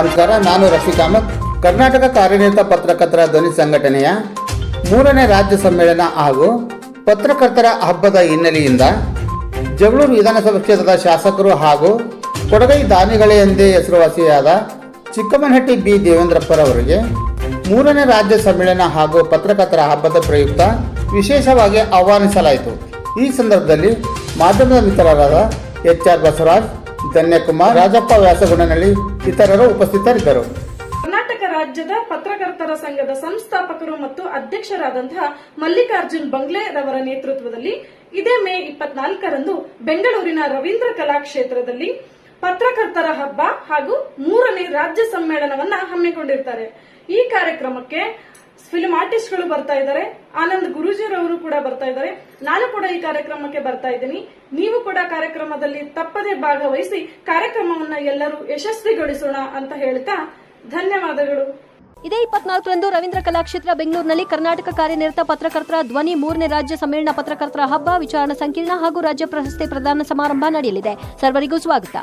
ನಮಸ್ಕಾರ, ನಾನು ರಫೀಕ್ ಕರ್ನಾಟಕ ಕಾರ್ಯನಿರತ ಪತ್ರಕರ್ತರ ಧ್ವನಿ ಸಂಘಟನೆಯ ಮೂರನೇ ರಾಜ್ಯ ಸಮ್ಮೇಳನ ಹಾಗೂ ಪತ್ರಕರ್ತರ ಹಬ್ಬದ ಹಿನ್ನೆಲೆಯಿಂದ ಜಗಳೂರು ವಿಧಾನಸಭಾ ಕ್ಷೇತ್ರದ ಶಾಸಕರು ಹಾಗೂ ಕೊಡಗೈ ದಾನಿಗಳೇ ಎಂದೇ ಹೆಸರುವಾಸಿಯಾದ ಚಿಕ್ಕಮನಹಟ್ಟಿ ಬಿ. ದೇವೇಂದ್ರಪ್ಪರವರಿಗೆ ಮೂರನೇ ರಾಜ್ಯ ಸಮ್ಮೇಳನ ಹಾಗೂ ಪತ್ರಕರ್ತರ ಹಬ್ಬದ ಪ್ರಯುಕ್ತ ವಿಶೇಷವಾಗಿ ಆಹ್ವಾನಿಸಲಾಯಿತು. ಈ ಸಂದರ್ಭದಲ್ಲಿ ಮಾಧ್ಯಮದ ಮಿತ್ರರಾದ ಎಚ್. ಆರ್. ಬಸವರಾಜ್ ಧನ್ಯಕುಮಾರ್, ರಾಜಪ್ಪ ವ್ಯಾಸಗುಣನಳ್ಳಿ ಇತರರು ಉಪಸ್ಥಿತರಿದ್ದರು. ಕರ್ನಾಟಕ ರಾಜ್ಯದ ಪತ್ರಕರ್ತರ ಸಂಘದ ಸಂಸ್ಥಾಪಕರು ಮತ್ತು ಅಧ್ಯಕ್ಷರಾದಂತಹ ಮಲ್ಲಿಕಾರ್ಜುನ್ ಬಂಗ್ಲೆರವರ ನೇತೃತ್ವದಲ್ಲಿ ಇದೇ ಮೇ ಇಪ್ಪತ್ನಾಲ್ಕರಂದು ಬೆಂಗಳೂರಿನ ರವೀಂದ್ರ ಕಲಾಕ್ಷೇತ್ರದಲ್ಲಿ ಪತ್ರಕರ್ತರ ಹಬ್ಬ ಹಾಗೂ ಮೂರನೇ ರಾಜ್ಯ ಸಮ್ಮೇಳನವನ್ನ ಹಮ್ಮಿಕೊಂಡಿರ್ತಾರೆ. ಈ ಕಾರ್ಯಕ್ರಮಕ್ಕೆ ಫಿಲ್ಮ್ ಆರ್ಟಿಸ್ಟ್ಗಳು ಬರ್ತಾ ಇದ್ದಾರೆ. ಆನಂದ್ ಗುರುಜಿರವರು ಕೂಡ ಬರ್ತಾ ಇದ್ದಾರೆ. ನಾನು ಕೂಡ ಈ ಕಾರ್ಯಕ್ರಮಕ್ಕೆ ಬರ್ತಾ ಇದ್ದೀನಿ. ನೀವು ಕೂಡ ಕಾರ್ಯಕ್ರಮದಲ್ಲಿ ತಪ್ಪದೇ ಭಾಗವಹಿಸಿ ಕಾರ್ಯಕ್ರಮವನ್ನ ಎಲ್ಲರೂ ಯಶಸ್ವಿಗೊಳಿಸೋಣ ಅಂತ ಹೇಳ್ತಾ ಧನ್ಯವಾದಗಳು. ಇದೇ ಇಪ್ಪತ್ನಾಲ್ಕರಂದು ರವೀಂದ್ರ ಕಲಾಕ್ಷೇತ್ರ ಬೆಂಗಳೂರಿನಲ್ಲಿ ಕರ್ನಾಟಕ ಕಾರ್ಯನಿರತ ಪತ್ರಕರ್ತರ ಧ್ವನಿ ಮೂರನೇ ರಾಜ್ಯ ಸಮ್ಮೇಳನ ಪತ್ರಕರ್ತರ ಹಬ್ಬ ವಿಚಾರಣಾ ಸಂಕಿರಣ ಹಾಗೂ ರಾಜ್ಯ ಪ್ರಶಸ್ತಿ ಪ್ರದಾನ ಸಮಾರಂಭ ನಡೆಯಲಿದೆ. ಸರ್ವರಿಗೂ ಸ್ವಾಗತ.